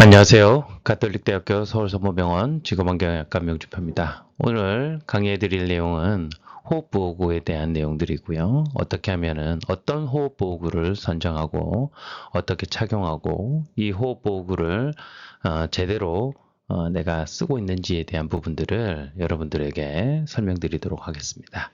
안녕하세요. 가톨릭대학교 서울성모병원 직업환경학과 명주표입니다. 오늘 강의해 드릴 내용은 호흡보호구에 대한 내용들이고요. 어떻게 하면은 어떤 호흡보호구를 선정하고 어떻게 착용하고 이 호흡보호구를 어, 제대로 어, 내가 쓰고 있는지에 대한 부분들을 여러분들에게 설명드리도록 하겠습니다.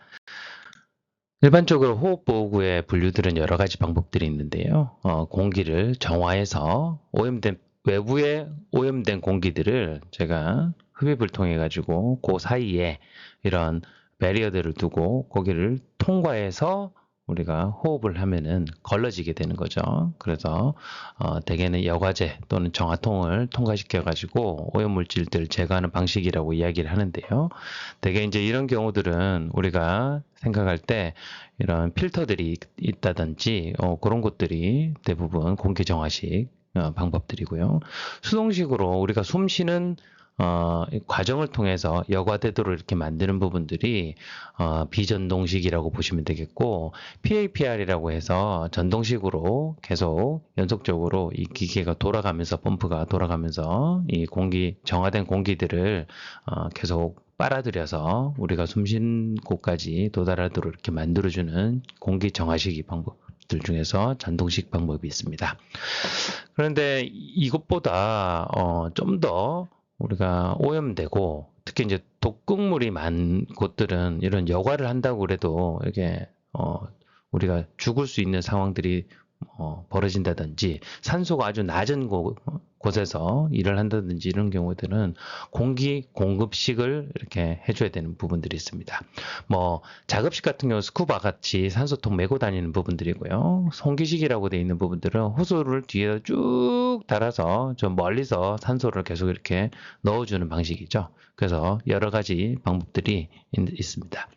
일반적으로 호흡보호구의 분류들은 여러 가지 방법들이 있는데요. 어, 공기를 정화해서 오염된 외부에 오염된 공기들을 제가 흡입을 통해 가지고 그 사이에 이런 배리어들을 두고 거기를 통과해서 우리가 호흡을 하면은 걸러지게 되는 거죠. 그래서 어, 대개는 여과제 또는 정화통을 통과시켜 가지고 오염 물질들 제거하는 방식이라고 이야기를 하는데요. 대개 이제 이런 경우들은 우리가 생각할 때 이런 필터들이 있다든지 어, 그런 것들이 대부분 공기 정화식 어, 방법들이고요. 수동식으로 우리가 숨 쉬는 어, 과정을 통해서 여과되도록 이렇게 만드는 부분들이 어, 비전동식이라고 보시면 되겠고 PAPR이라고 해서 전동식으로 계속 연속적으로 이 기계가 돌아가면서 펌프가 돌아가면서 이 공기 정화된 공기들을 어, 계속 빨아들여서 우리가 숨 쉬는 곳까지 도달하도록 이렇게 만들어주는 공기 정화식이 방법. 들 중에서 전동식 방법이 있습니다. 그런데 이것보다 어, 좀 더 우리가 오염되고 특히 이제 독극물이 많은 곳들은 이런 여과를 한다고 그래도 이게 어, 우리가 죽을 수 있는 상황들이 어, 벌어진다든지 산소가 아주 낮은 곳, 곳에서 일을 한다든지 이런 경우들은 공기 공급식을 이렇게 해줘야 되는 부분들이 있습니다. 뭐 작업식 같은 경우 스쿠바 같이 산소통 메고 다니는 부분들이고요. 송기식이라고 되어 있는 부분들은 호수를 뒤에 쭉 달아서 좀 멀리서 산소를 계속 이렇게 넣어주는 방식이죠. 그래서 여러 가지 방법들이 있, 있습니다.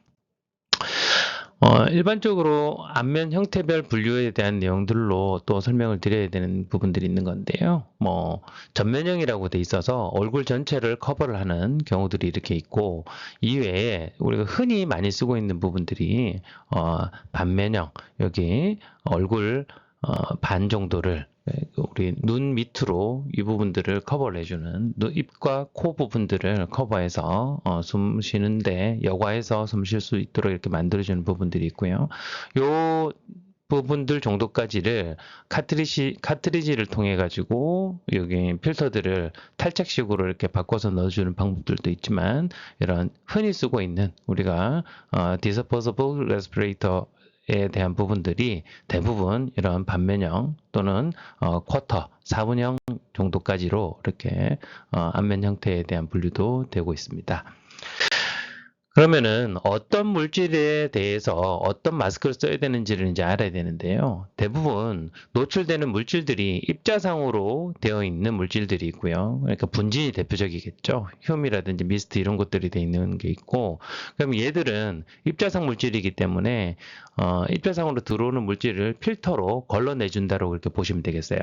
어, 일반적으로 안면 형태별 분류에 대한 내용들로 또 설명을 드려야 되는 부분들이 있는 건데요. 뭐 전면형이라고 돼 있어서 얼굴 전체를 커버를 하는 경우들이 이렇게 있고 이외에 우리가 흔히 많이 쓰고 있는 부분들이 어, 반면형 여기 얼굴 어, 반 정도를 우리 눈 밑으로 이 부분들을 커버를 해주는 입과 코 부분들을 커버해서 어, 숨 쉬는데 여과해서 숨 쉴 수 있도록 이렇게 만들어주는 부분들이 있고요. 요 부분들 정도까지를 카트리지, 카트리지를 통해 가지고 여기 필터들을 탈착식으로 이렇게 바꿔서 넣어주는 방법들도 있지만 이런 흔히 쓰고 있는 우리가 어, disposable respirator 에 대한 부분들이 대부분 이런 반면형 또는 어, 쿼터, 4분형 정도까지로 이렇게 어, 안면 형태에 대한 분류도 되고 있습니다. 그러면은 어떤 물질에 대해서 어떤 마스크를 써야 되는지를 이제 알아야 되는데요. 대부분 노출되는 물질들이 입자상으로 되어 있는 물질들이 있고요. 그러니까 분진이 대표적이겠죠. 흉이라든지 미스트 이런 것들이 되어 있는 게 있고, 그럼 얘들은 입자상 물질이기 때문에 어, 입자상으로 들어오는 물질을 필터로 걸러내준다고 이렇게 보시면 되겠어요.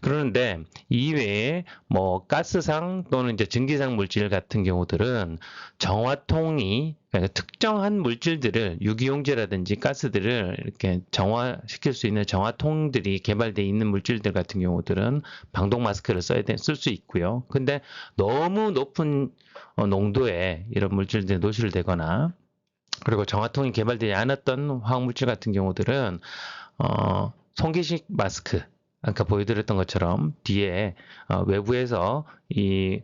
그러는데 이외에 뭐 가스상 또는 이제 증기상 물질 같은 경우들은 정화통이 그러니까 특정한 물질들을 유기용제라든지 가스들을 이렇게 정화시킬 수 있는 정화통들이 개발되어 있는 물질들 같은 경우들은 방독 마스크를 써야 쓸 수 있고요. 근데 너무 높은 어, 농도의 이런 물질들이 노출되거나 그리고 정화통이 개발되지 않았던 화학물질 같은 경우들은 어, 송기식 마스크 아까 보여드렸던 것처럼 뒤에 어, 외부에서 이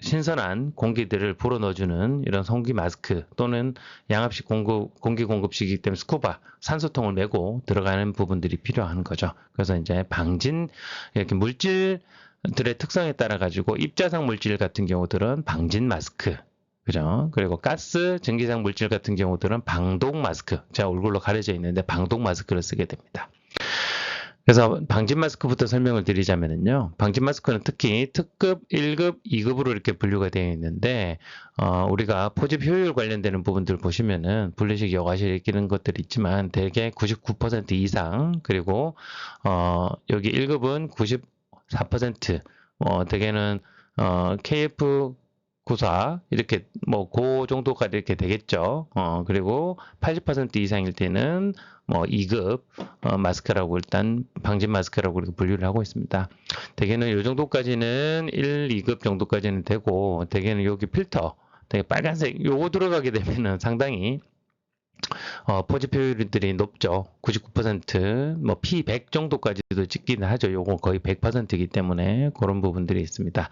신선한 공기들을 불어 넣어주는 이런 송기 마스크 또는 양압식 공급, 공기 공급식이기 때문에 스쿠바 산소통을 메고 들어가는 부분들이 필요한 거죠. 그래서 이제 방진 이렇게 물질들의 특성에 따라 가지고 입자상 물질 같은 경우들은 방진 마스크 그죠? 그리고 가스, 전기상 물질 같은 경우들은 방독 마스크. 제가 얼굴로 가려져 있는데 방독 마스크를 쓰게 됩니다. 그래서 방진 마스크부터 설명을 드리자면요. 방진 마스크는 특히 특급, 1급, 2급으로 이렇게 분류가 되어 있는데, 어, 우리가 포집 효율 관련되는 부분들 보시면은 분리식 여과실 끼는 것들이 있지만 대개 99% 이상, 그리고, 어, 여기 1급은 94%, 어, 대개는, 어, KF 구사 이렇게 뭐 그 정도까지 이렇게 되겠죠. 어 그리고 80% 이상일 때는 뭐 2급 어, 마스크라고 일단 방진 마스크라고 이렇게 분류를 하고 있습니다. 대개는 이 정도까지는 1, 2급 정도까지는 되고 대개는 여기 필터 되게 빨간색 요거 들어가게 되면은 상당히 어, 포지표율들이 높죠. 99%, 뭐 P100 정도까지도 찍기는 하죠. 요거 거의 100%이기 때문에 그런 부분들이 있습니다.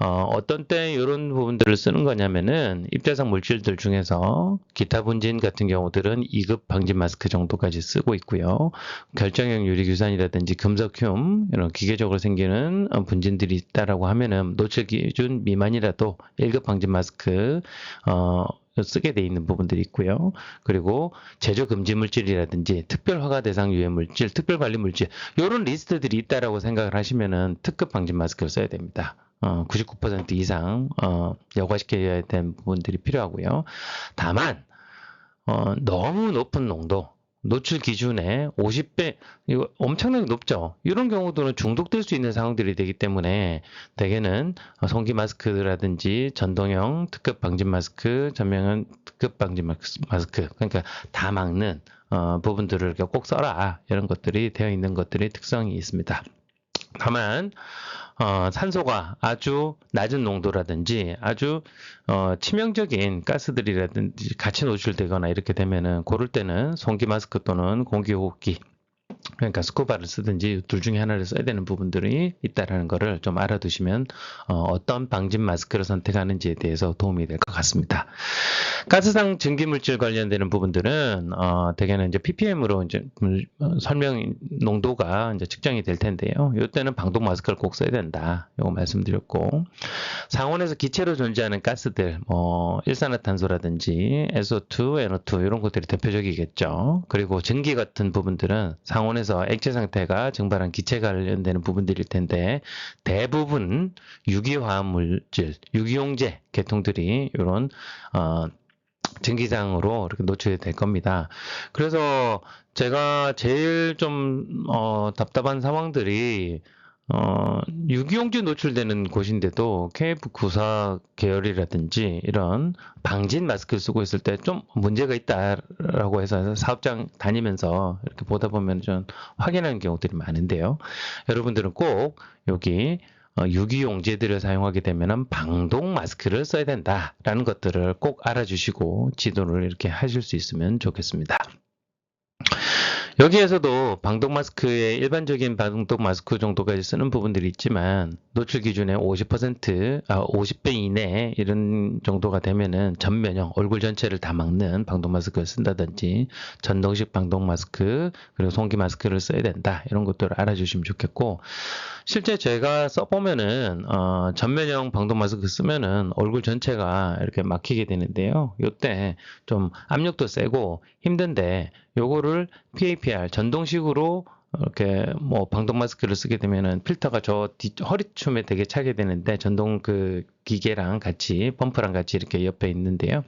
어, 어떤 때 이런 부분들을 쓰는 거냐면은 입자상 물질들 중에서 기타 분진 같은 경우들은 2급 방진 마스크 정도까지 쓰고 있고요. 결정형 유리규산이라든지 금속흉 이런 기계적으로 생기는 어, 분진들이 있다라고 하면은 노출 기준 미만이라도 1급 방진 마스크 어, 쓰게 돼 있는 부분들이 있고요. 그리고 제조 금지 물질이라든지 특별 허가 대상 유해 물질, 특별 관리 물질 이런 리스트들이 있다라고 생각을 하시면은 특급 방진 마스크를 써야 됩니다. 어, 99% 이상 어, 여과시켜야 되는 부분들이 필요하고요. 다만 어, 너무 높은 농도 노출 기준에 50배 이거 엄청나게 높죠. 이런 경우들은 중독될 수 있는 상황들이 되기 때문에 대개는 송기 마스크라든지 전동형 특급 방진 마스크, 전면형 특급 방진 마스크 그러니까 다 막는 어, 부분들을 꼭 써라 이런 것들이 되어 있는 것들이 특성이 있습니다. 다만 어, 산소가 아주 낮은 농도라든지 아주 어, 치명적인 가스들이라든지 같이 노출되거나 이렇게 되면은 고를 때는 송기 마스크 또는 공기 호흡기 그러니까 스쿠바를 쓰든지 둘 중에 하나를 써야 되는 부분들이 있다라는 것을 좀 알아두시면 어, 떤 방진 마스크를 선택하는지에 대해서 도움이 될 것 같습니다. 가스상 증기물질 관련되는 부분들은 어, 대개는 이제 ppm으로 이제 어, 설명 농도가 이제 측정이 될 텐데요. 이때는 방독 마스크를 꼭 써야 된다. 이거 말씀드렸고 상온에서 기체로 존재하는 가스들, 뭐 일산화탄소라든지 SO2, NO2 이런 것들이 대표적이겠죠. 그리고 증기 같은 부분들은 상온에서 액체 상태가 증발한 기체 관련되는 부분들일 텐데 대부분 유기화합 물질, 유기용제 계통들이 이런 어, 증기장으로 이렇게 노출이 될 겁니다. 그래서 제가 제일 좀 어, 답답한 상황들이 어, 유기용지 노출되는 곳인데도 KF94 계열이라든지 이런 방진 마스크를 쓰고 있을 때 좀 문제가 있다라고 해서 사업장 다니면서 이렇게 보다 보면 좀 확인하는 경우들이 많은데요. 여러분들은 꼭 여기 어, 유기용제들을 사용하게 되면 방독 마스크를 써야 된다라는 것들을 꼭 알아주시고 지도를 이렇게 하실 수 있으면 좋겠습니다. 여기에서도 방독 마스크의 일반적인 방독 마스크 정도까지 쓰는 부분들이 있지만 노출 기준에 50% 아, 50배 이내 이런 정도가 되면은 전면형 얼굴 전체를 다 막는 방독 마스크를 쓴다든지 전동식 방독 마스크 그리고 송기 마스크를 써야 된다 이런 것들을 알아주시면 좋겠고 실제 제가 써보면은 어, 전면형 방독 마스크 쓰면은 얼굴 전체가 이렇게 막히게 되는데요. 이때 좀 압력도 세고 힘든데 요거를 PAPR 전동식으로 이렇게 뭐 방독 마스크를 쓰게 되면은 필터가 저 뒤, 허리춤에 되게 차게 되는데 전동 그 기계랑 같이 펌프랑 같이 이렇게 옆에 있는데요.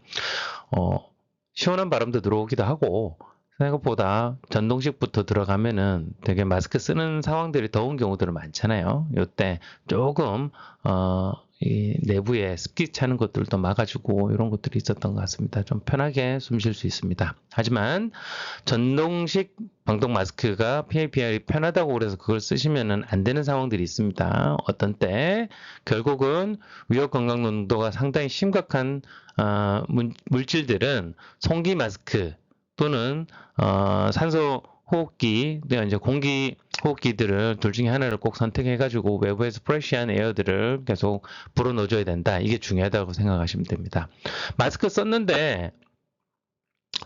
어, 시원한 바람도 들어오기도 하고 생각보다 전동식부터 들어가면은 되게 마스크 쓰는 상황들이 더운 경우들은 많잖아요. 요때 조금 어, 이 내부에 습기 차는 것들도 막아주고 이런 것들이 있었던 것 같습니다. 좀 편하게 숨 쉴 수 있습니다. 하지만 전동식 방독 마스크가 PAPR이 편하다고 그래서 그걸 쓰시면 안 되는 상황들이 있습니다. 어떤 때 결국은 위협 건강 농도가 상당히 심각한 어, 물질들은 송기 마스크 또는 어, 산소 호흡기, 이제 공기 호흡기들을 둘 중에 하나를 꼭 선택해가지고 외부에서 프레시한 에어들을 계속 불어넣어줘야 된다. 이게 중요하다고 생각하시면 됩니다. 마스크 썼는데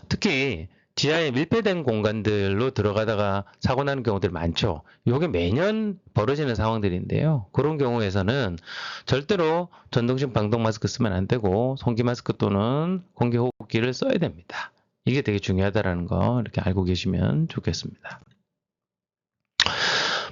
특히 지하에 밀폐된 공간들로 들어가다가 사고 나는 경우들 많죠. 이게 매년 벌어지는 상황들인데요. 그런 경우에서는 절대로 전동식 방독 마스크 쓰면 안 되고 송기 마스크 또는 공기 호흡기를 써야 됩니다. 이게 되게 중요하다라는 거 이렇게 알고 계시면 좋겠습니다.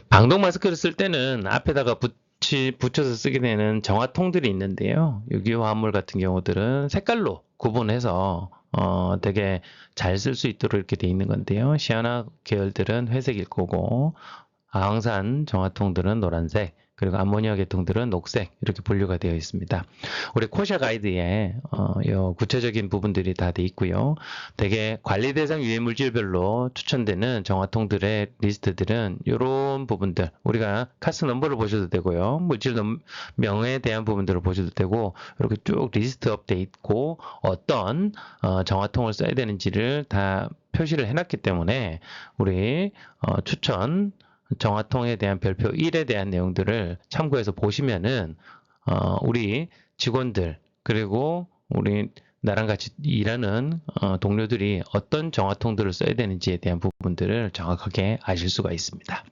방독 마스크를 쓸 때는 앞에다가 붙이, 붙여서 쓰게 되는 정화통들이 있는데요. 유기화합물 같은 경우들은 색깔로 구분해서 어, 되게 잘 쓸 수 있도록 이렇게 돼 있는 건데요. 시아나 계열들은 회색일 거고, 아황산 정화통들은 노란색, 그리고 암모니아 계통들은 녹색 이렇게 분류가 되어 있습니다. 우리 코샤 가이드에 어, 요 구체적인 부분들이 다 돼 있고요. 대개 관리 대상 유해 물질별로 추천되는 정화통들의 리스트들은 이런 부분들 우리가 카스 넘버를 보셔도 되고요. 물질 넘- 명에 대한 부분들을 보셔도 되고 이렇게 쭉 리스트업 돼 있고 어떤 어, 정화통을 써야 되는지를 다 표시를 해놨기 때문에 우리 어, 추천 정화통에 대한 별표 1에 대한 내용들을 참고해서 보시면은 어, 우리 직원들 그리고 우리 나랑 같이 일하는 어, 동료들이 어떤 정화통들을 써야 되는지에 대한 부분들을 정확하게 아실 수가 있습니다.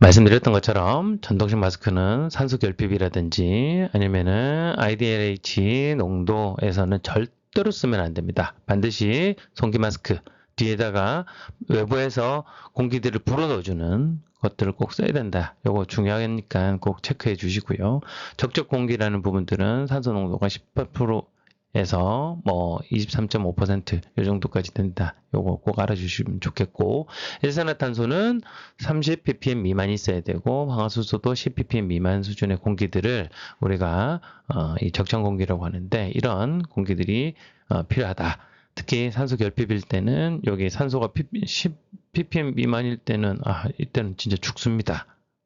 말씀드렸던 것처럼 전동식 마스크는 산소 결핍이라든지 아니면은 IDLH 농도에서는 절대로 쓰면 안 됩니다. 반드시 송기 마스크 뒤에다가 외부에서 공기들을 불어넣어주는 것들을 꼭 써야 된다. 요거 중요하니까 꼭 체크해 주시고요. 적적 공기라는 부분들은 산소 농도가 18%에서 뭐 23.5%이 정도까지 된다. 요거 꼭 알아주시면 좋겠고 일산화탄소는 30 ppm 미만이 있어야 되고 황화수소도 10 ppm 미만 수준의 공기들을 우리가 어, 이 적정 공기라고 하는데 이런 공기들이 어, 필요하다. 특히 산소 결핍일 때는 여기 산소가 10 ppm 미만일 때는 아 이때는 진짜 죽습니다.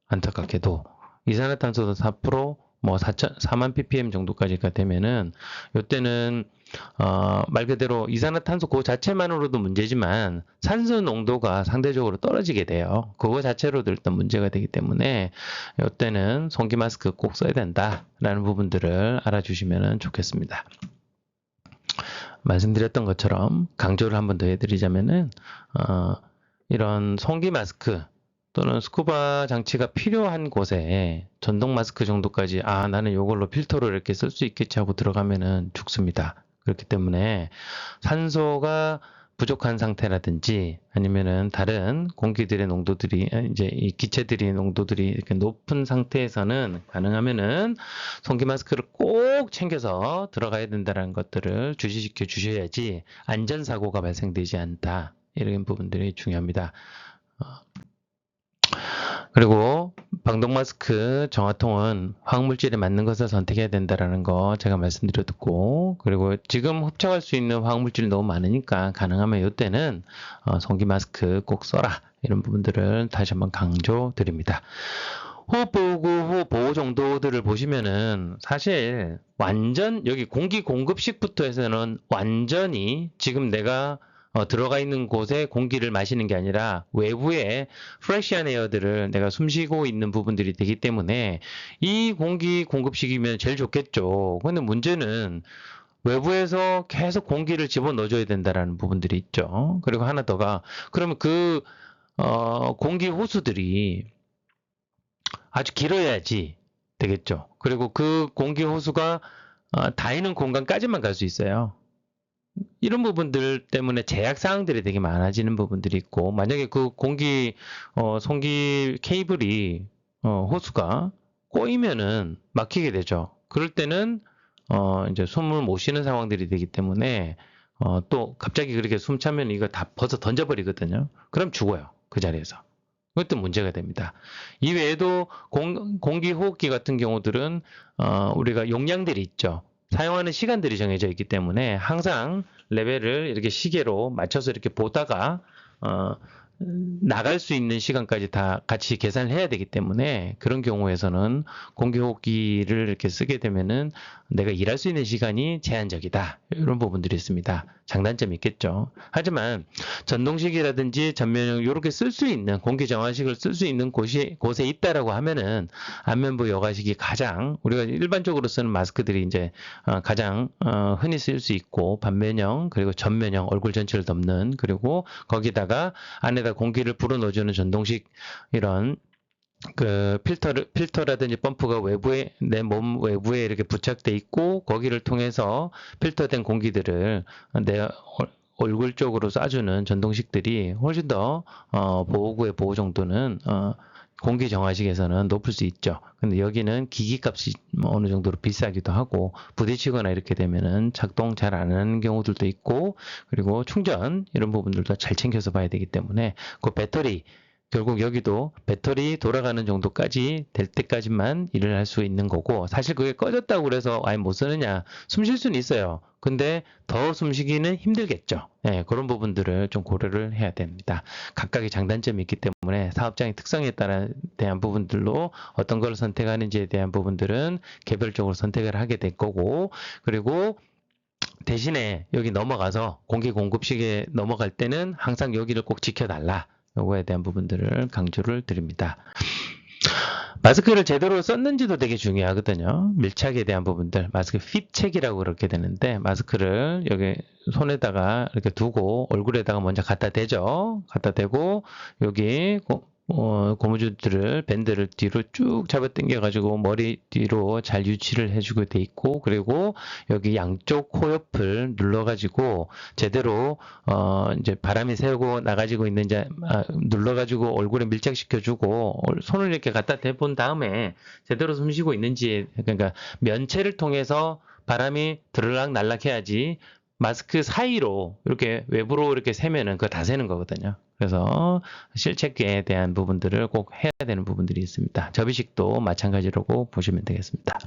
안타깝게도 이산화탄소도 4%, 뭐 4천, 4만 ppm 정도까지가 되면은 이때는 어, 말 그대로 이산화탄소 그 자체만으로도 문제지만 산소 농도가 상대적으로 떨어지게 돼요. 그거 자체로도 일단 문제가 되기 때문에 이때는 송기 마스크 꼭 써야 된다라는 부분들을 알아주시면 좋겠습니다. 말씀드렸던 것처럼 강조를 한 번 더 해드리자면은 어, 이런 송기 마스크 또는 스쿠바 장치가 필요한 곳에 전동 마스크 정도까지 아 나는 이걸로 필터로 이렇게 쓸 수 있겠지 하고 들어가면은 죽습니다. 그렇기 때문에 산소가 부족한 상태라든지 아니면은 다른 공기들의 농도들이 아, 이제 이 기체들의 농도들이 이렇게 높은 상태에서는 가능하면은 송기 마스크를 꼭 챙겨서 들어가야 된다는 것들을 주시시켜 주셔야지 안전 사고가 발생되지 않다 이런 부분들이 중요합니다. 어, 그리고 방독 마스크 정화통은 화학물질에 맞는 것을 선택해야 된다라는 거 제가 말씀드렸고 그리고 지금 흡착할 수 있는 화학물질이 너무 많으니까 가능하면 이때는 어, 송기 마스크 꼭 써라 이런 부분들을 다시 한번 강조드립니다. 호흡 보호구 후 보호 정도들을 보시면은 사실 완전 여기 공기 공급식부터 해서는 완전히 지금 내가 어, 들어가 있는 곳에 공기를 마시는 게 아니라 외부에 프레시한 에어들을 내가 숨쉬고 있는 부분들이 되기 때문에 이 공기 공급식이면 제일 좋겠죠. 근데 문제는 외부에서 계속 공기를 집어넣어줘야 된다라는 부분들이 있죠. 그리고 하나 더가 그러면 그 어, 공기 호수들이 아주 길어야지 되겠죠. 그리고 그 공기 호수가 어, 닿이는 공간까지만 갈 수 있어요. 이런 부분들 때문에 제약 사항들이 되게 많아지는 부분들이 있고 만약에 그 공기 어, 송기 케이블이 어, 호수가 꼬이면은 막히게 되죠. 그럴 때는 어, 이제 숨을 못 쉬는 상황들이 되기 때문에 어, 또 갑자기 그렇게 숨 차면 이거 다 벗어 던져버리거든요. 그럼 죽어요. 그 자리에서. 그것도 문제가 됩니다. 이 외에도 공, 공기 호흡기 같은 경우들은 어, 우리가 용량들이 있죠. 사용하는 시간들이 정해져 있기 때문에 항상 레벨을 이렇게 시계로 맞춰서 이렇게 보다가 어, 나갈 수 있는 시간까지 다 같이 계산을 해야 되기 때문에 그런 경우에서는 공기호흡기를 이렇게 쓰게 되면은 내가 일할 수 있는 시간이 제한적이다. 이런 부분들이 있습니다. 장단점이 있겠죠. 하지만 전동식이라든지 전면용 이렇게 쓸 수 있는 공기 정화식을 쓸 수 있는 곳이 곳에 있다라고 하면은 안면부 여과식이 가장 우리가 일반적으로 쓰는 마스크들이 이제 어, 가장 어, 흔히 쓸수 있고 반면형 그리고 전면형 얼굴 전체를 덮는 그리고 거기다가 안에다 공기를 불어넣어주는 전동식 이런 그 필터를 필터라든지 펌프가 외부에 내 몸 외부에 이렇게 부착돼 있고 거기를 통해서 필터된 공기들을 내 얼- 얼굴 쪽으로 쏴주는 전동식들이 훨씬 더 어, 보호구의 보호 정도는 어, 공기 정화식에서는 높을 수 있죠. 근데 여기는 기기값이 뭐 어느 정도로 비싸기도 하고 부딪히거나 이렇게 되면은 작동 잘 안 하는 경우들도 있고 그리고 충전 이런 부분들도 잘 챙겨서 봐야 되기 때문에 그 배터리 결국 여기도 배터리 돌아가는 정도까지 될 때까지만 일을 할 수 있는 거고 사실 그게 꺼졌다고 그래서 아예 못 쓰느냐 숨 쉴 수는 있어요. 근데 더 숨쉬기는 힘들겠죠. 예, 그런 부분들을 좀 고려를 해야 됩니다. 각각의 장단점이 있기 때문에 사업장의 특성에 따라 대한 부분들로 어떤 걸 선택하는지에 대한 부분들은 개별적으로 선택을 하게 될 거고 그리고 대신에 여기 넘어가서 공기 공급식에 넘어갈 때는 항상 여기를 꼭 지켜달라. 요거에 대한 부분들을 강조를 드립니다. 마스크를 제대로 썼는지도 되게 중요하거든요. 밀착에 대한 부분들, 마스크 핏 체크라고 그렇게 되는데, 마스크를 여기 손에다가 이렇게 두고 얼굴에다가 먼저 갖다 대죠. 갖다 대고, 여기 고- 어, 고무줄들을 밴드를 뒤로 쭉 잡아 당겨 가지고 머리 뒤로 잘 유치를 해주게 돼 있고 그리고 여기 양쪽 코 옆을 눌러 가지고 제대로 어 이제 바람이 새고 나가지고 있는지 아, 눌러 가지고 얼굴에 밀착시켜 주고 손을 이렇게 갖다 대본 다음에 제대로 숨 쉬고 있는지 그러니까 면체를 통해서 바람이 드르락 날락 해야지 마스크 사이로 이렇게 외부로 이렇게 세면은 그거 다 새는 거거든요. 그래서 실체계에 대한 부분들을 꼭 해야 되는 부분들이 있습니다. 접이식도 마찬가지라고 보시면 되겠습니다.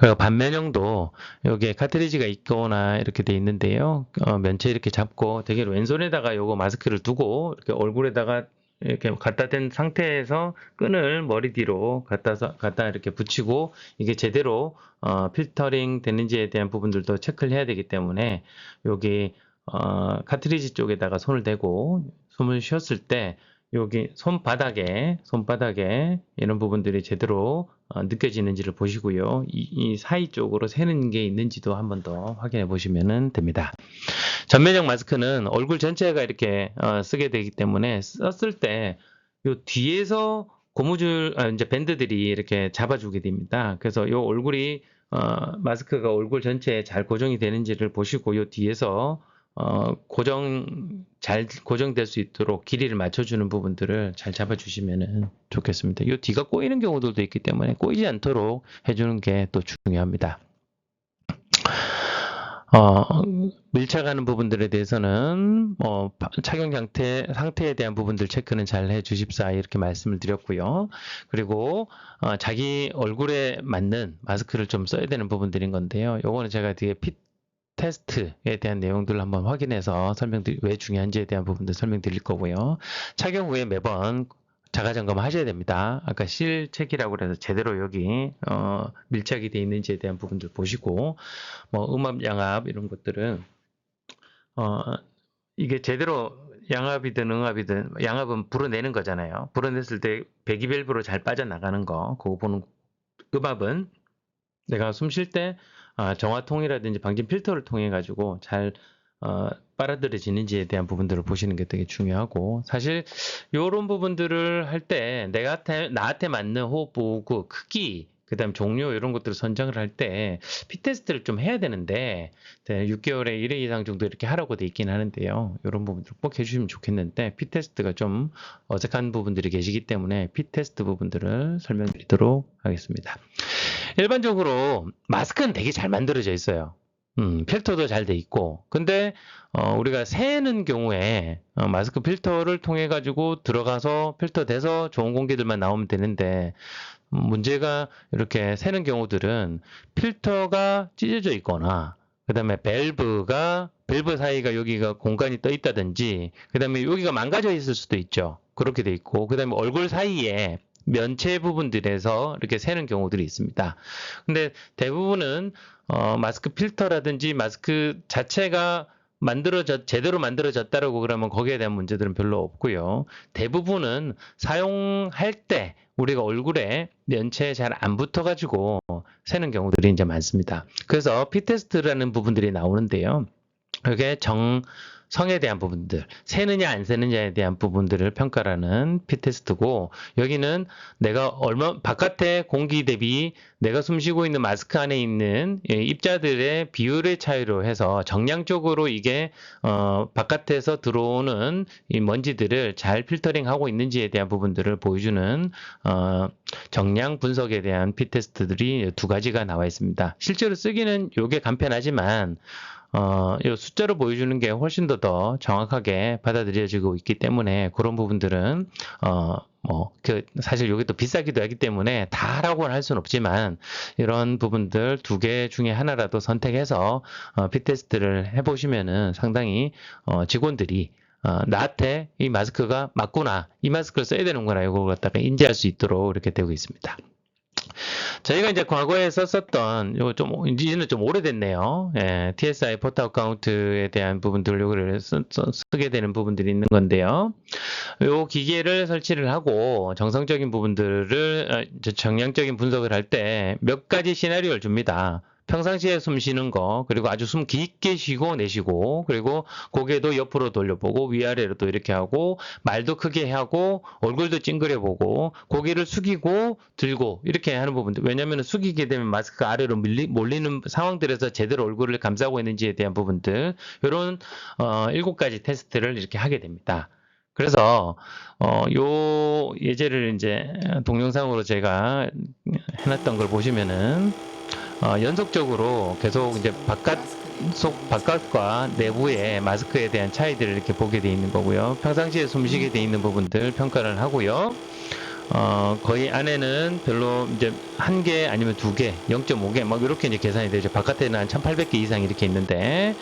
그리고 반면형도 여기에 카트리지가 있거나 이렇게 돼 있는데요. 어, 면체 이렇게 잡고 되게 왼손에다가 요거 마스크를 두고 이렇게 얼굴에다가 이렇게 갖다 댄 상태에서 끈을 머리 뒤로 갖다서 갖다 이렇게 붙이고 이게 제대로 어, 필터링 되는지에 대한 부분들도 체크를 해야 되기 때문에 여기 어, 카트리지 쪽에다가 손을 대고 숨을 쉬었을 때 여기 손바닥에 손바닥에 이런 부분들이 제대로 어, 느껴지는지를 보시고요. 이, 이 사이 쪽으로 새는 게 있는지도 한 번 더 확인해 보시면 됩니다. 전면형 마스크는 얼굴 전체가 이렇게 어, 쓰게 되기 때문에 썼을 때요 뒤에서 고무줄 아, 이제 밴드들이 이렇게 잡아주게 됩니다. 그래서 요 얼굴이 어, 마스크가 얼굴 전체에 잘 고정이 되는지를 보시고 요 뒤에서 어, 고정 잘 고정될 수 있도록 길이를 맞춰주는 부분들을 잘 잡아주시면 좋겠습니다. 이 뒤가 꼬이는 경우들도 있기 때문에 꼬이지 않도록 해주는 게 또 중요합니다. 어, 밀착하는 부분들에 대해서는 뭐 바- 착용 상태 상태에 대한 부분들 체크는 잘 해주십사 이렇게 말씀을 드렸고요. 그리고 어, 자기 얼굴에 맞는 마스크를 좀 써야 되는 부분들인 건데요. 요거는 제가 뒤에 핏 테스트에 대한 내용들을 한번 확인해서 설명드리 왜 중요한지에 대한 부분들 설명드릴 거고요. 착용 후에 매번 자가 점검 하셔야 됩니다. 아까 실책이라고 그래서 제대로 여기 어, 밀착이 돼 있는지에 대한 부분들 보시고 뭐 음압 양압 이런 것들은 어, 이게 제대로 양압이든 응압이든 양압은 불어내는 거잖아요. 불어냈을 때 배기 밸브로 잘 빠져나가는 거 그거 보는 음압은 내가 숨 쉴 때 아, 정화통이라든지 방진 필터를 통해 가지고 잘 어, 빨아들여지는지에 대한 부분들을 보시는 게 되게 중요하고 사실 이런 부분들을 할 때 내가 나한테 맞는 호흡 보고 크기 그다음 종료 이런 것들을 선정을 할 때 피 테스트를 좀 해야 되는데 6개월에 1회 이상 정도 이렇게 하라고 돼 있긴 하는데요. 이런 부분들 꼭 해주시면 좋겠는데 피 테스트가 좀 어색한 부분들이 계시기 때문에 피 테스트 부분들을 설명드리도록 하겠습니다. 일반적으로 마스크는 되게 잘 만들어져 있어요. 음, 필터도 잘 돼 있고. 근데 어, 우리가 새는 경우에 어, 마스크 필터를 통해 가지고 들어가서 필터 돼서 좋은 공기들만 나오면 되는데 음, 문제가 이렇게 새는 경우들은 필터가 찢어져 있거나 그다음에 밸브가 밸브 사이가 여기가 공간이 떠 있다든지 그다음에 여기가 망가져 있을 수도 있죠. 그렇게 돼 있고 그다음에 얼굴 사이에 면체 부분들에서 이렇게 새는 경우들이 있습니다. 근데 대부분은 어, 마스크 필터라든지 마스크 자체가 만들어졌 제대로 만들어졌다라고 그러면 거기에 대한 문제들은 별로 없고요. 대부분은 사용할 때 우리가 얼굴에 면체에 잘 안 붙어가지고 새는 경우들이 이제 많습니다. 그래서 피 테스트라는 부분들이 나오는데요. 이게 정 성에 대한 부분들, 새느냐 안 새느냐에 대한 부분들을 평가하는 피 테스트고 여기는 내가 얼마 바깥의 공기 대비 내가 숨쉬고 있는 마스크 안에 있는 예, 입자들의 비율의 차이로 해서 정량적으로 이게 어, 바깥에서 들어오는 이 먼지들을 잘 필터링하고 있는지에 대한 부분들을 보여주는 어, 정량 분석에 대한 피 테스트들이 두 가지가 나와 있습니다. 실제로 쓰기는 요게 간편하지만 어, 이 숫자로 보여주는 게 훨씬 더 더 정확하게 받아들여지고 있기 때문에 그런 부분들은 어, 뭐, 그, 사실 여기 또 비싸기도 하기 때문에 다라고는 할 수는 없지만, 이런 부분들 두 개 중에 하나라도 선택해서, 어, 피테스트를 해보시면은 상당히, 어, 직원들이, 어, 나한테 이 마스크가 맞구나, 이 마스크를 써야 되는구나, 이걸 갖다가 인지할 수 있도록 이렇게 되고 있습니다. 저희가 이제 과거에 썼었던 요거 좀 이제는 좀 오래됐네요. 예, TSI 포트 어카운트에 대한 부분들 요거를 쓰, 게 되는 부분들이 있는 건데요. 요 기계를 설치를 하고 정성적인 부분들을 어, 정량적인 분석을 할 때 몇 가지 시나리오를 줍니다. 평상시에 숨 쉬는 거, 그리고 아주 숨 깊게 쉬고 내쉬고, 그리고 고개도 옆으로 돌려보고, 위아래로도 이렇게 하고, 말도 크게 하고, 얼굴도 찡그려 보고, 고개를 숙이고, 들고, 이렇게 하는 부분들. 왜냐면 숙이게 되면 마스크가 아래로 밀리, 몰리는 상황들에서 제대로 얼굴을 감싸고 있는지에 대한 부분들, 이런, 어, 일곱 가지 테스트를 이렇게 하게 됩니다. 그래서 어, 요 예제를 이제 동영상으로 제가 해놨던 걸 보시면은 어, 연속적으로 계속 이제 바깥 속 바깥과 내부의 마스크에 대한 차이들을 이렇게 보게 돼 있는 거고요. 평상시에 숨쉬게 돼 있는 부분들 평가를 하고요. 어, 거의 안에는 별로 이제 한 개 아니면 두 개, 0.5개 막 이렇게 이제 계산이 되죠. 바깥에는 한 1,800개 이상 이렇게 있는데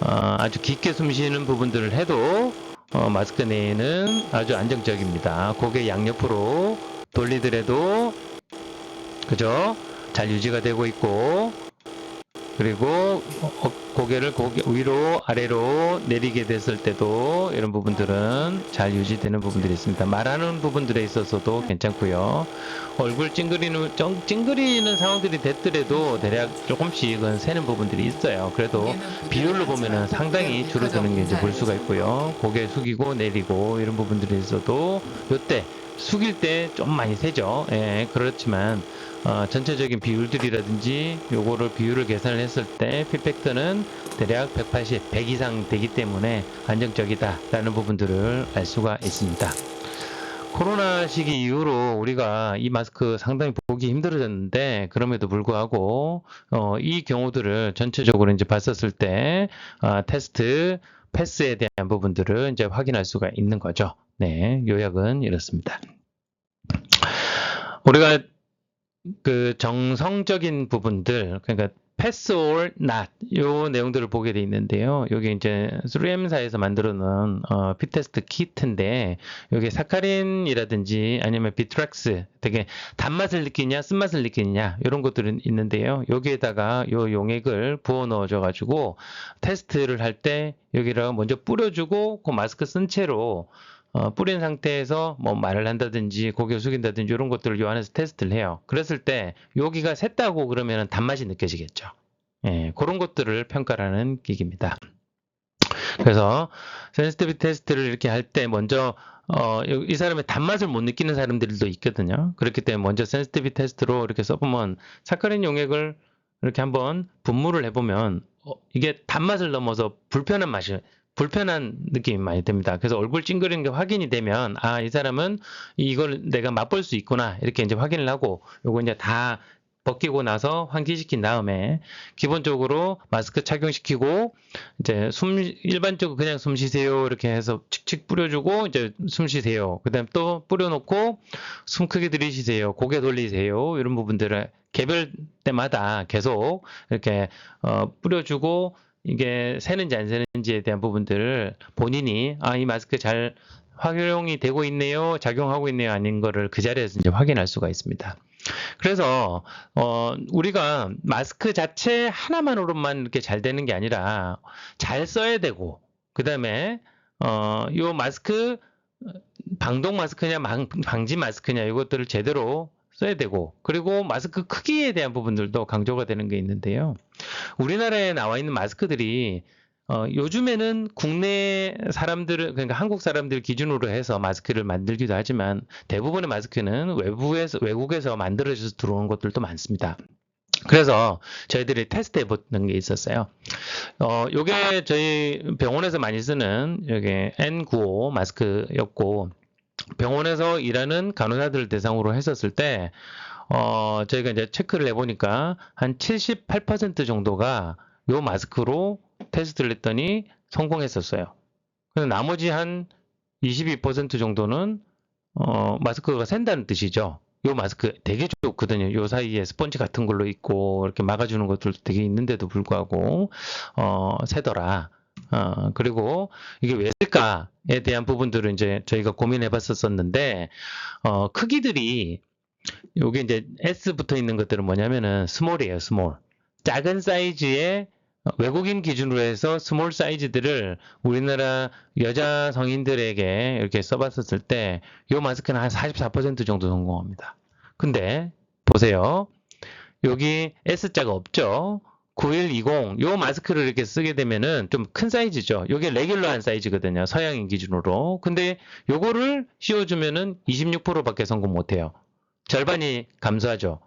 어, 아주 깊게 숨 쉬는 부분들을 해도 어, 마스크 내에는 아주 안정적입니다. 고개 양옆으로 돌리더라도 그죠? 잘 유지가 되고 있고 그리고 어, 고개를 고개 위로 아래로 내리게 됐을 때도 이런 부분들은 잘 유지되는 부분들이 있습니다. 말하는 부분들에 있어서도 괜찮고요. 얼굴 찡그리는 정- 찡그리는 상황들이 됐더라도 대략 조금씩은 새는 부분들이 있어요. 그래도 비율로 보면은 상당히 줄어드는 게 이제 볼 수가 있고요. 고개 숙이고 내리고 이런 부분들이 있어도 요때 숙일 때 좀 많이 세죠. 예, 그렇지만 어, 전체적인 비율들이라든지 요거를 비율을 계산을 했을 때 피팩터는 대략 180, 100 이상 되기 때문에 안정적이다 라는 부분들을 알 수가 있습니다. 코로나 시기 이후로 우리가 이 마스크 상당히 보기 힘들어졌는데 그럼에도 불구하고 어, 이 경우들을 전체적으로 이제 봤었을 때 아, 테스트 패스에 대한 부분들을 이제 확인할 수가 있는 거죠. 네, 요약은 이렇습니다. 우리가 그 정성적인 부분들 그러니까 pass or not 요 내용들을 보게 돼 있는데요. 여기 이제 3M사에서 만들어 놓은 어, 피테스트 키트인데 여기 사카린이라든지 아니면 비트렉스 되게 단맛을 느끼냐 쓴맛을 느끼냐 이런 것들은 있는데요. 여기에다가 요 용액을 부어 넣어 줘 가지고 테스트를 할 때 여기다가 먼저 뿌려주고 그 마스크 쓴 채로 어, 뿌린 상태에서 뭐 말을 한다든지 고개 숙인다든지 이런 것들을 요 안에서 테스트를 해요. 그랬을 때 여기가 샜다고 그러면 단맛이 느껴지겠죠. 예, 그런 것들을 평가하는 기기입니다. 그래서 센시티비티 테스트를 이렇게 할 때 먼저 어, 이 사람의 단맛을 못 느끼는 사람들도 있거든요. 그렇기 때문에 먼저 센시티비티 테스트로 이렇게 써보면 사카린 용액을 이렇게 한번 분무를 해보면 어, 이게 단맛을 넘어서 불편한 맛이 불편한 느낌이 많이 듭니다. 그래서 얼굴 찡그리는 게 확인이 되면 아 이 사람은 이걸 내가 맛볼 수 있구나 이렇게 이제 확인을 하고 요거 이제 다 벗기고 나서 환기시킨 다음에 기본적으로 마스크 착용시키고 이제 숨 일반적으로 그냥 숨 쉬세요 이렇게 해서 칙칙 뿌려주고 이제 숨 쉬세요. 그다음 또 뿌려놓고 숨 크게 들이쉬세요. 고개 돌리세요. 이런 부분들을 개별 때마다 계속 이렇게 어, 뿌려주고 이게 새는지 안 새는지에 대한 부분들을 본인이 아 이 마스크 잘 활용이 되고 있네요, 작용하고 있네요, 아닌 거를 그 자리에서 이제 확인할 수가 있습니다. 그래서 어 우리가 마스크 자체 하나만으로만 이렇게 잘 되는 게 아니라 잘 써야 되고 그다음에 어요 마스크 방독 마스크냐 방지 마스크냐 이것들을 제대로 써야 되고 그리고 마스크 크기에 대한 부분들도 강조가 되는 게 있는데요. 우리나라에 나와 있는 마스크들이 어, 요즘에는 국내 사람들을 그러니까 한국 사람들 기준으로 해서 마스크를 만들기도 하지만 대부분의 마스크는 외부에서 외국에서 만들어져서 들어오는 것들도 많습니다. 그래서 저희들이 테스트 해보는 게 있었어요. 어, 요게 저희 병원에서 많이 쓰는 여기 N95 마스크였고 병원에서 일하는 간호사들 대상으로 했었을 때, 어, 저희가 이제 체크를 해보니까 한 78% 정도가 요 마스크로 테스트를 했더니 성공했었어요. 근데 나머지 한 22% 정도는 어, 마스크가 샌다는 뜻이죠. 요 마스크 되게 좋거든요. 요 사이에 스펀지 같은 걸로 있고 이렇게 막아주는 것들도 되게 있는데도 불구하고 어, 새더라. 어, 그리고 이게 왜 쓸까에 대한 부분들을 이제 저희가 고민해 봤었었는데 어, 크기들이 요게 이제 S 붙어 있는 것들은 뭐냐면은 스몰이에요, 스몰. 작은 사이즈의 외국인 기준으로 해서 스몰 사이즈들을 우리나라 여자 성인들에게 이렇게 써봤었을 때이 마스크는 한 44% 정도 성공합니다. 근데 보세요. 여기 S자가 없죠? 9120, 요 마스크를 이렇게 쓰게 되면은 좀 큰 사이즈죠. 요게 레귤러한 사이즈거든요. 서양인 기준으로. 근데 요거를 씌워주면은 26%밖에 성공 못해요. 절반이 감소하죠.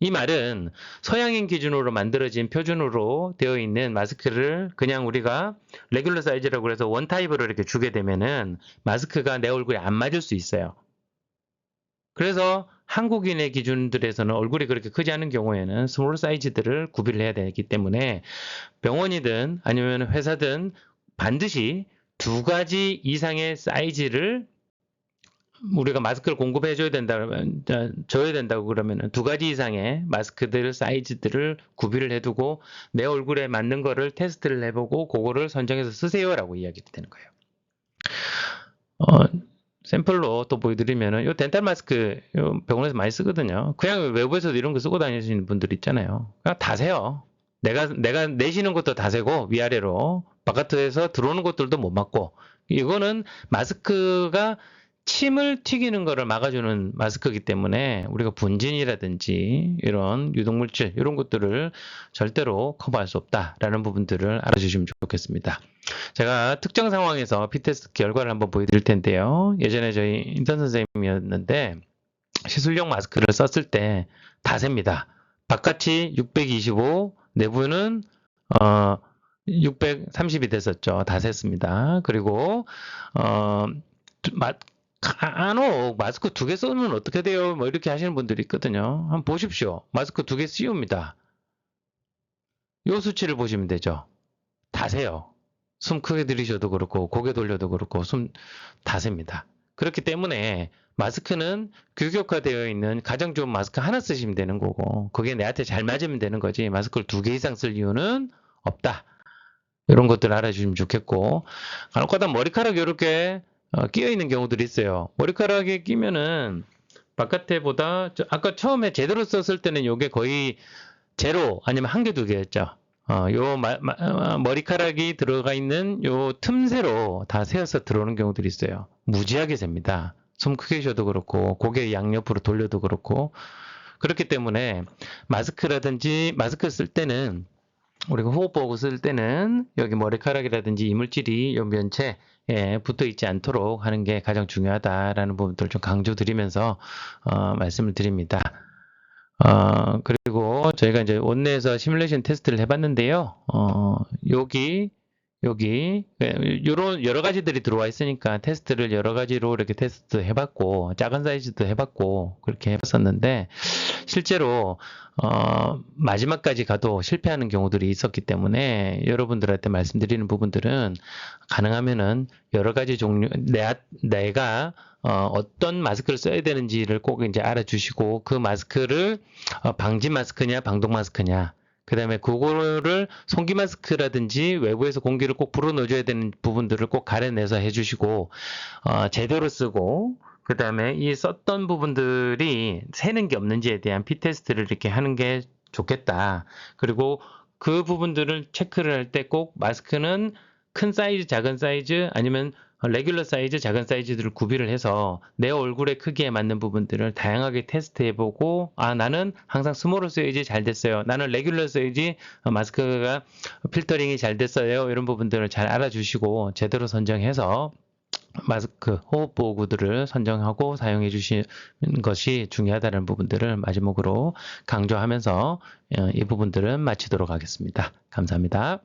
이 말은 서양인 기준으로 만들어진 표준으로 되어 있는 마스크를 그냥 우리가 레귤러 사이즈라고 해서 원 타입으로 이렇게 주게 되면은 마스크가 내 얼굴에 안 맞을 수 있어요. 그래서 한국인의 기준들에서는 얼굴이 그렇게 크지 않은 경우에는 스몰 사이즈들을 구비를 해야 되기 때문에 병원이든 아니면 회사든 반드시 두 가지 이상의 사이즈를 우리가 마스크를 공급해 줘야 된다 그러면 줘야 된다고 그러면 두 가지 이상의 마스크들 사이즈들을 구비를 해두고 내 얼굴에 맞는 거를 테스트를 해보고 그거를 선정해서 쓰세요라고 이야기 되는 거예요. 어, 샘플로 또 보여드리면은 요 덴탈 마스크 요 병원에서 많이 쓰거든요. 그냥 외부에서도 이런 거 쓰고 다니시는 분들 있잖아요. 그냥 다 세요. 내가 내가 내시는 것도 다 세고 위아래로 바깥에서 들어오는 것들도 못 막고 이거는 마스크가 침을 튀기는 것을 막아주는 마스크이기 때문에 우리가 분진이라든지 이런 유독물질 이런 것들을 절대로 커버할 수 없다라는 부분들을 알아주시면 좋겠습니다. 제가 특정 상황에서 피테스트 결과를 한번 보여드릴 텐데요. 예전에 저희 인턴 선생님이었는데 시술용 마스크를 썼을 때 다 셉니다. 바깥이 625, 내부는 어 630이 됐었죠. 다 셌습니다. 그리고 어 간혹 마스크 두개 쓰면 어떻게 돼요? 뭐 이렇게 하시는 분들이 있거든요. 한번 보십시오. 마스크 두 개 씌웁니다. 요 수치를 보시면 되죠. 다 세요. 숨 크게 들이셔도 그렇고 고개 돌려도 그렇고 숨 다 셉니다. 그렇기 때문에 마스크는 규격화되어 있는 가장 좋은 마스크 하나 쓰시면 되는 거고 그게 내한테 잘 맞으면 되는 거지 마스크를 두 개 이상 쓸 이유는 없다. 이런 것들 알아주시면 좋겠고 간혹가다 머리카락 이렇게 어, 끼어 있는 경우들이 있어요. 머리카락에 끼면은 바깥에보다 저- 아까 처음에 제대로 썼을 때는 이게 거의 제로 아니면 한 개 두 개였죠. 어, 요 마- 마- 어, 머리카락이 들어가 있는 요 틈새로 다 세어서 들어오는 경우들이 있어요. 무지하게 셉니다. 숨 크게 쉬어도 그렇고 고개 양옆으로 돌려도 그렇고 그렇기 때문에 마스크라든지 마스크 쓸 때는 우리가 호흡보호구 쓸 때는 여기 머리카락이라든지 이물질이 요 면체에 붙어 있지 않도록 하는 게 가장 중요하다라는 부분들을 좀 강조드리면서 어, 말씀을 드립니다. 어, 그리고 저희가 이제 원내에서 시뮬레이션 테스트를 해봤는데요. 어, 여기 여기 요런 여러 가지들이 들어와 있으니까 테스트를 여러 가지로 이렇게 테스트 해봤고 작은 사이즈도 해봤고 그렇게 해봤었는데 실제로 어, 마지막까지 가도 실패하는 경우들이 있었기 때문에 여러분들한테 말씀드리는 부분들은 가능하면은 여러 가지 종류 내, 내가 어, 어떤 마스크를 써야 되는지를 꼭 이제 알아주시고 그 마스크를 어, 방지 마스크냐 방독 마스크냐 그 다음에 그거를 송기 마스크라든지 외부에서 공기를 꼭 불어넣어줘야 되는 부분들을 꼭 가려내서 해주시고 어, 제대로 쓰고 그 다음에 이 썼던 부분들이 새는 게 없는지에 대한 피 테스트를 이렇게 하는 게 좋겠다. 그리고 그 부분들을 체크를 할 때 꼭 마스크는 큰 사이즈, 작은 사이즈 아니면 레귤러 사이즈, 작은 사이즈들을 구비를 해서 내 얼굴의 크기에 맞는 부분들을 다양하게 테스트해보고 아 나는 항상 스몰 사이즈 잘 됐어요. 나는 레귤러 사이즈 마스크가 필터링이 잘 됐어요. 이런 부분들을 잘 알아주시고 제대로 선정해서 마스크, 호흡 보호구들을 선정하고 사용해 주시는 것이 중요하다는 부분들을 마지막으로 강조하면서 어, 이 부분들은 마치도록 하겠습니다. 감사합니다.